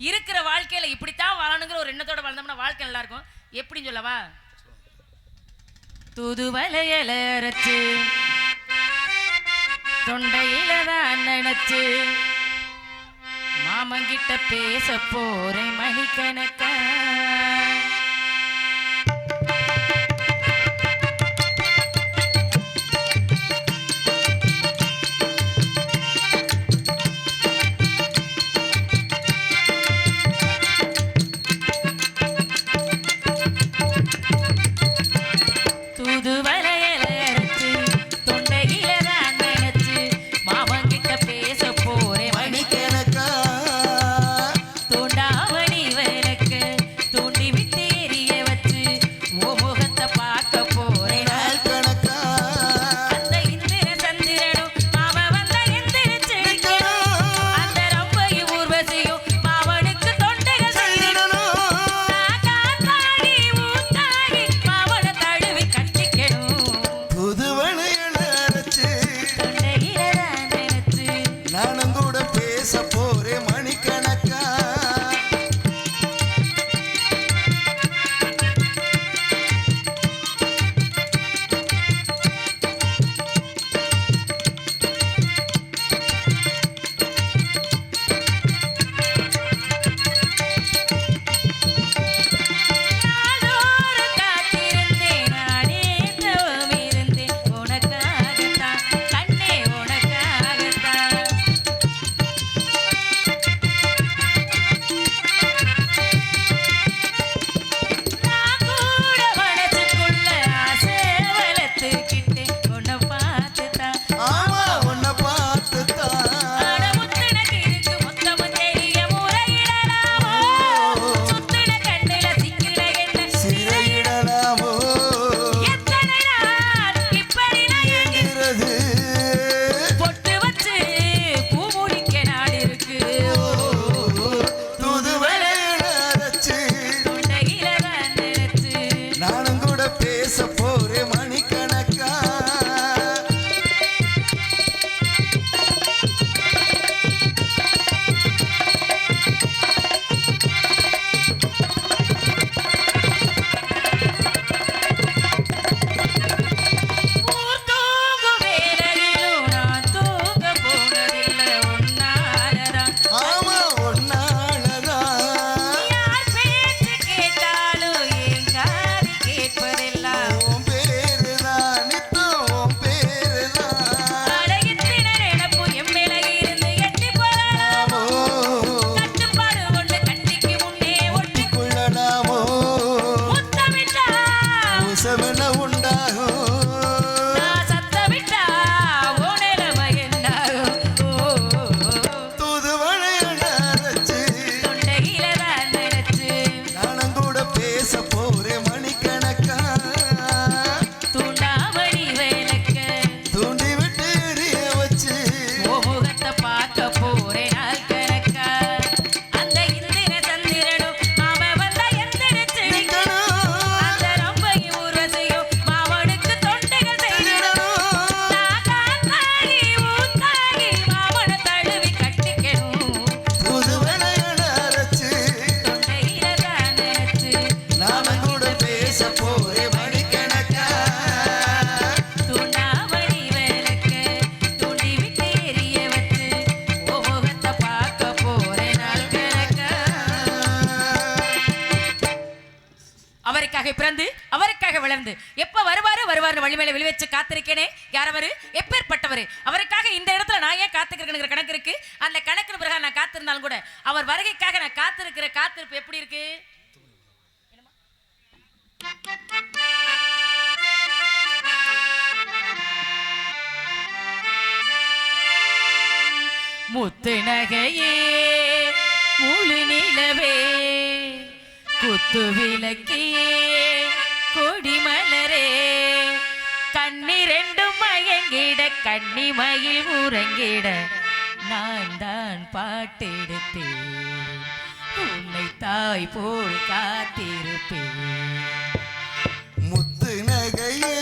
இருக்கிற வாழ்க்கையில இப்படித்தான் வாழணுங்கிற ஒரு எண்ணத்தோட வாழ்ந்தோம்னா வாழ்க்கை நல்லா இருக்கும் எப்படின்னு சொல்லவா துதுவலையில அரைச்சு தொண்டையில தான் நினைச்சு மாமங்கிட்ட பேச போறேன் மணிக்கணக்கா. விளக்கியே கொடிமலரே கண்ணிரண்டு மயங்கிட கன்னிமயில் உறங்கிட. நான் தான் பாட்டெடுத்தேன் உன்னை தாய் போல் காத்திருப்பேன். முத்து நகையே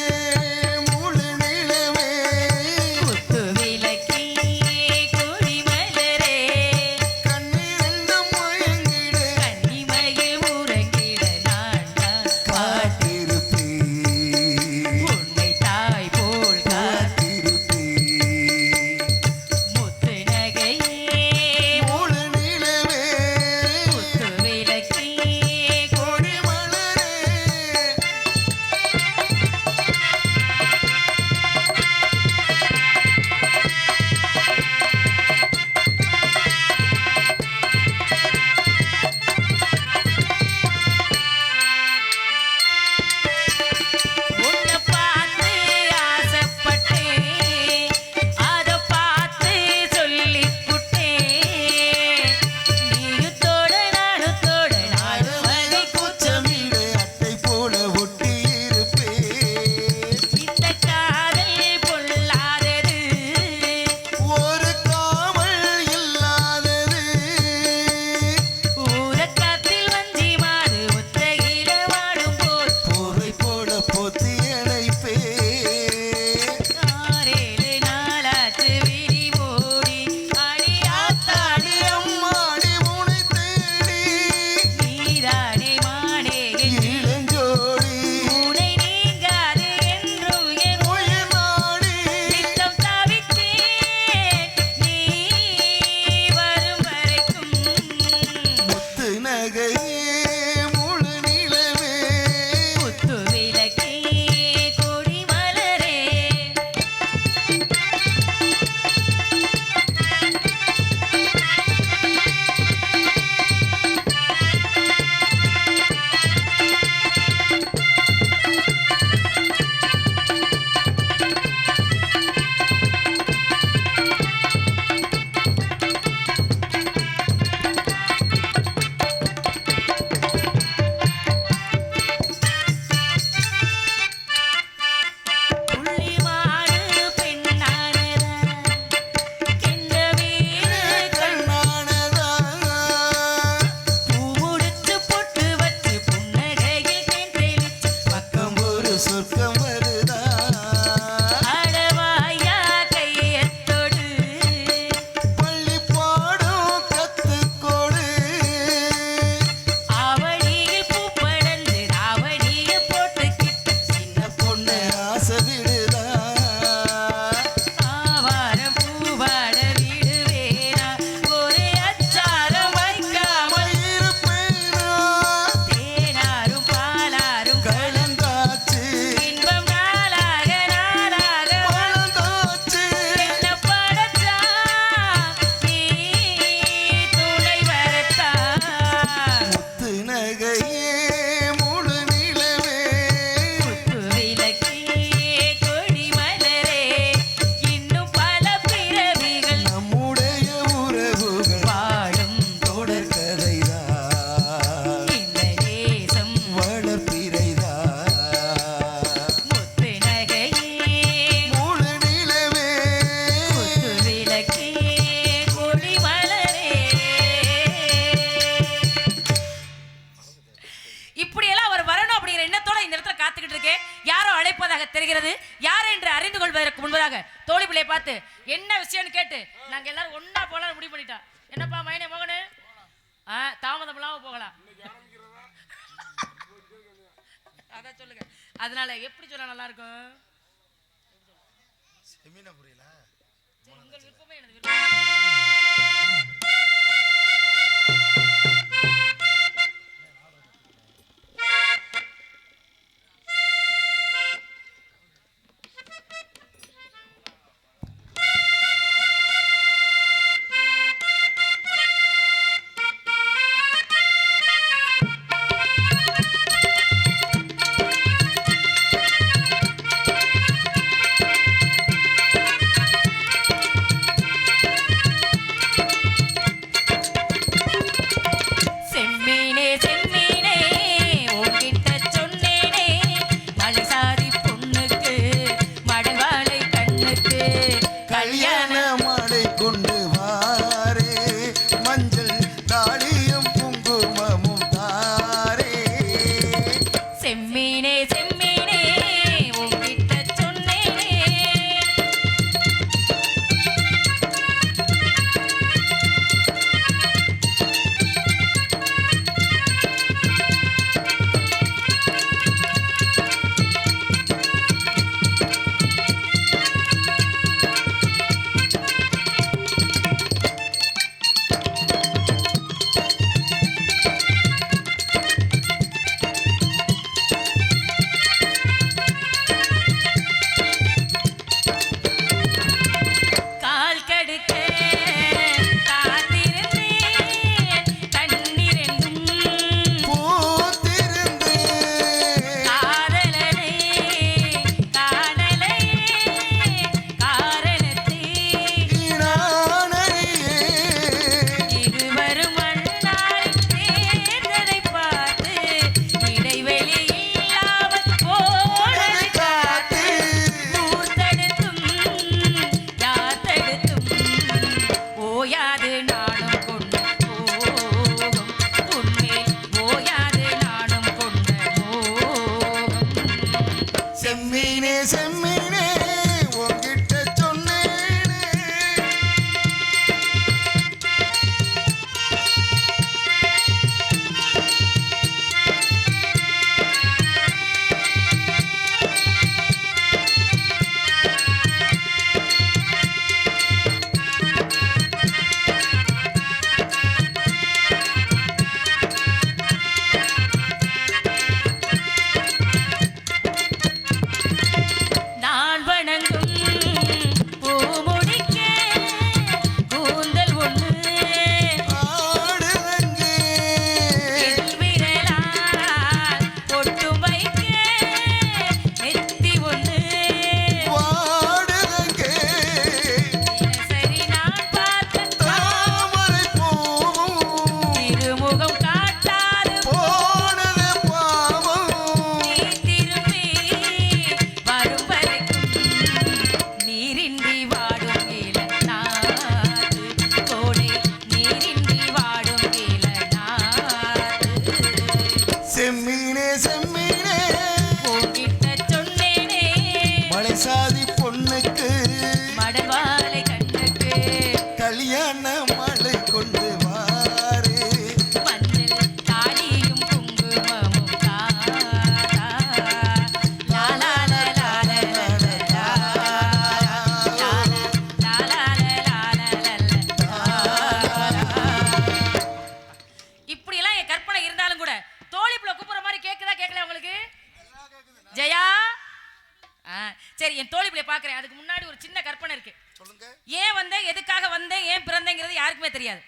பாக்குறேன் அதுக்கு முன்னாடி ஒரு சின்ன கற்பனை இருக்கு. சொல்லுங்க. ஏன் வந்தேன்? எதுக்காக வந்தேன்? ஏன் பிறந்தேங்கிறது யாருக்குமே தெரியாது.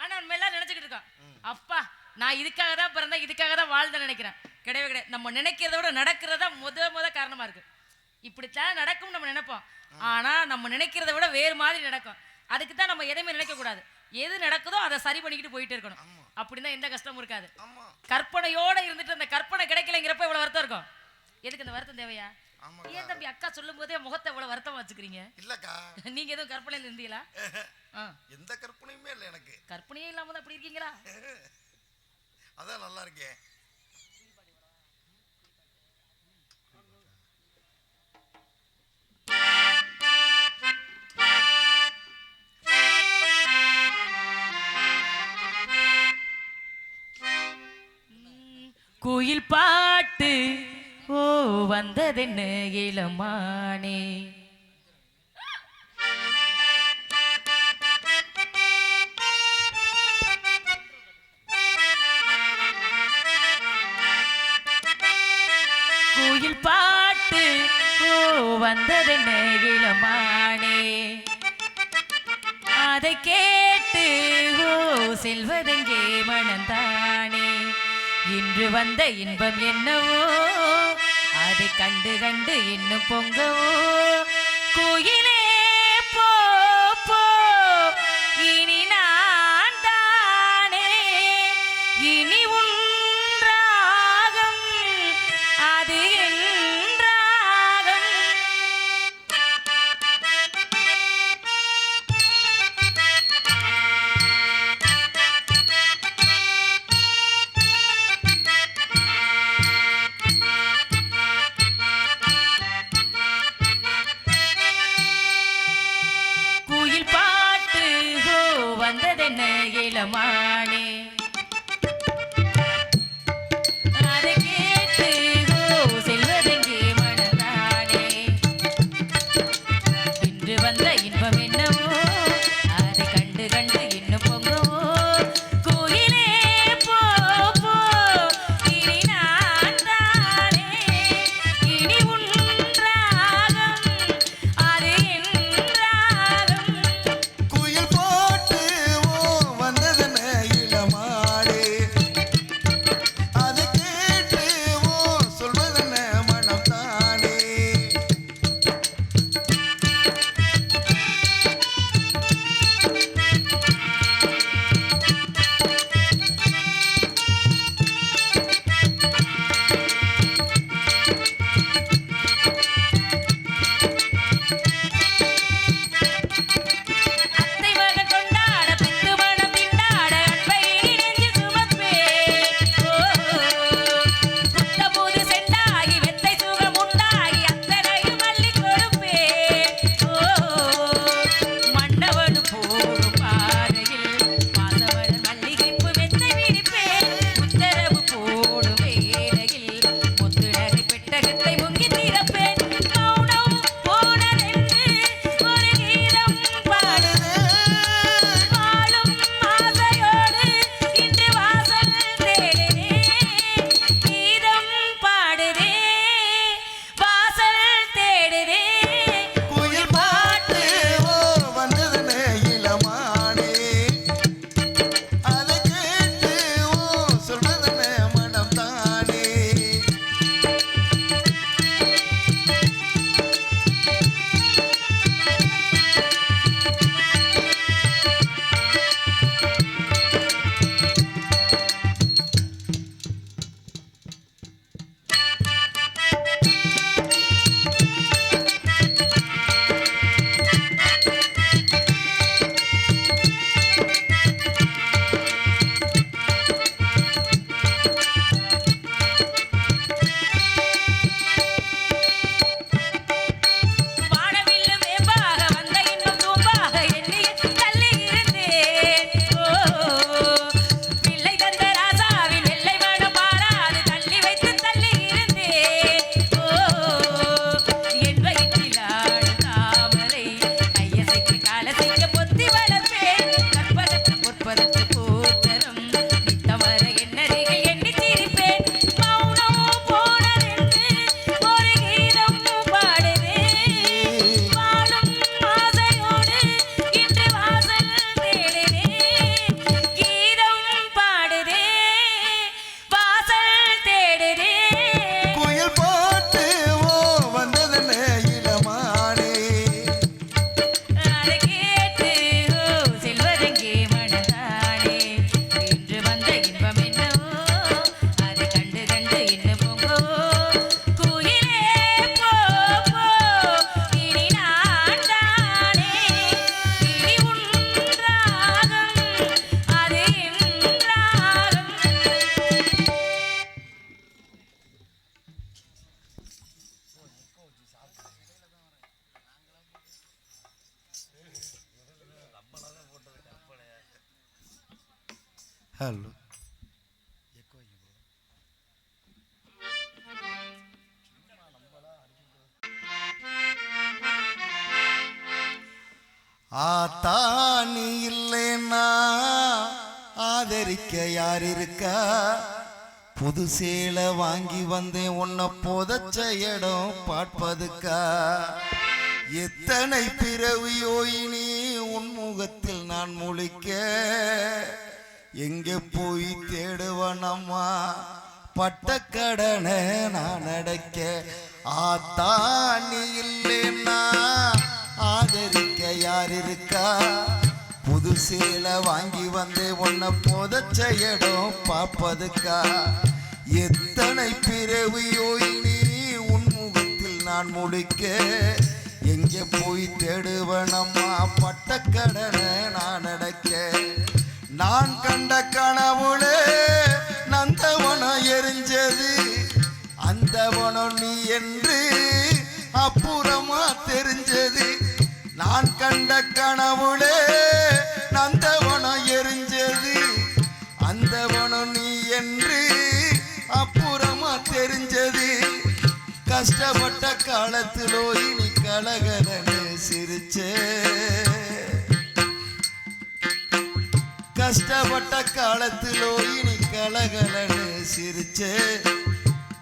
ஆனா நம்ம எல்லாரும் நினைச்சுக்கிட்டு இருக்கோம் அப்பா நான் இதுக்காக தான் பிறந்தேன் இதுக்காக தான் வாழ்ந்தேன் நினைக்கிறேன். கிடையவே கிடையாது. நம்ம நினைக்கிறத விட நடக்கிறதா முத முத காரணமா இருக்கு. இப்படித்தான் நடக்கும் நம்ம நினைப்போம். ஆனா நம்ம நினைக்கிறத விட வேறு மாதிரி நடக்கும். அதுக்கு தான் நம்ம எதையுமே நினைக்க கூடாது. எது நடக்குதோ அதை சரி பண்ணிக்கிட்டு போயிட்டே இருக்கணும். அப்படின்னா எந்த கஷ்டமும் இருக்காது. கற்பனையோட இருந்துட்டு அந்த கற்பனை கிடைக்கலைங்கிறப்ப இவ்வளவு வருத்தம் இருக்கும். எதுக்கு இந்த வருத்தம் தேவையா. ஏன் தம்பி அக்கா சொல்லும் போதே முகத்தை இவ்வளவு வருத்தமா வச்சுக்கிறீங்க? இல்லக்கா. நீங்க எதுவும் கற்பனையில இருந்தீங்களா? எந்த கற்பனையுமே இல்லை எனக்கு. கற்பனையே இல்லாம தான் அப்படி இருக்கீங்களா? அதான் நல்லா இருக்கேன் குயில் பாட்டு. ஓ வந்ததென்ன இளமானே. கோயில் பாட்டு ஓ வந்ததென்ன இளமானே. அதை கேட்டு ஓ செல்வதெங்கே மனந்தானே. இன்று வந்த இன்பம் என்னவோ அதை கண்டு கண்டு இன்னும் பொங்கவோ? கோயிலே வந்த இன்பமே நீ இல்லைன்னா ஆதரிக்க யார் இருக்கா? புது சேலை வாங்கி வந்தேன் உன்னை புதைச்ச இடம் பார்ப்பதுக்கா? எத்தனை பிறவியோ இனி உன் முகத்தில் நான் முழிக்க? எங்கே போய் தேடுவனம்மா பட்டக்கடனை நான் அடைக்க. ஆத்தா நீ இல்லைன்னா ஆதரிக்க யார் இருக்கா? புது சேலை வாங்கி வந்து உன்னை புதைச்ச இடம் பார்ப்பதுக்கா? எத்தனை பிறவியோ இனி உன் முகத்தில் நான் முடிக்க எங்கே போய் தேடுவனம்மா? பட்டக்கடனை நான் அடைக்க. நான் கண்ட கனவுல கண்ட கனவுளே நந்தவனம் எரிஞ்சது. அந்தவனம் நீ என்று அப்புறமா தெரிஞ்சது. கஷ்டப்பட்ட காலத்திலோ இனி கலகலனே சிரிச்சே. கஷ்டப்பட்ட காலத்திலோ இனி கலகலனே சிரிச்சே.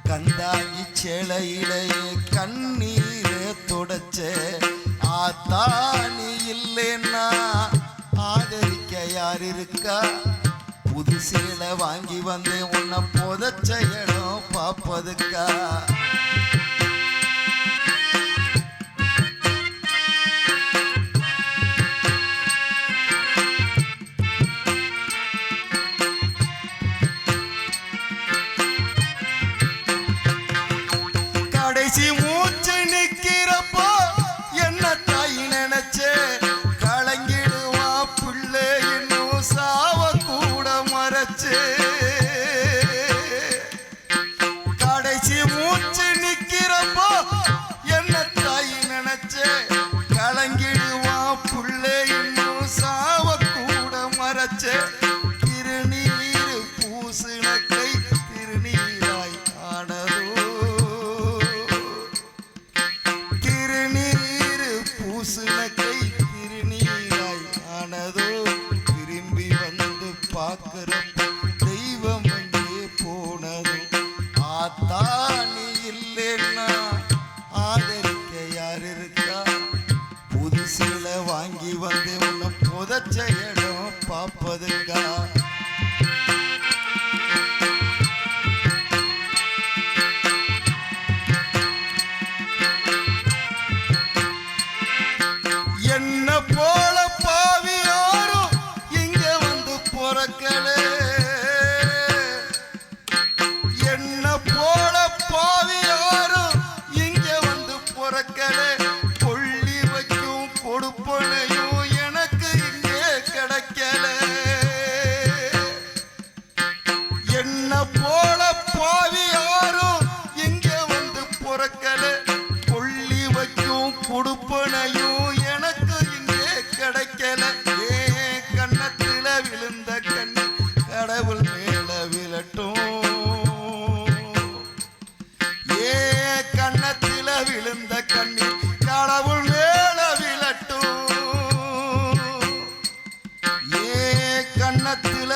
கந்தாங்கி செலையிலே கண்ணீரே தொடச்சே. ஆத்தா நீ இல்லைன்னா ஆதரிக்க யார் இருக்கா? புது சேலை வாங்கி வந்து உன்னை புதைச்ச இடம் பார்ப்பதுக்கா? വെച്ച് வந்து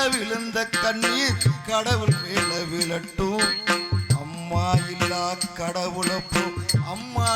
விழுந்த கண்ணீர் கடவுள் மேல விழட்டும். அம்மா இல்லா கடவுளப்போ அம்மா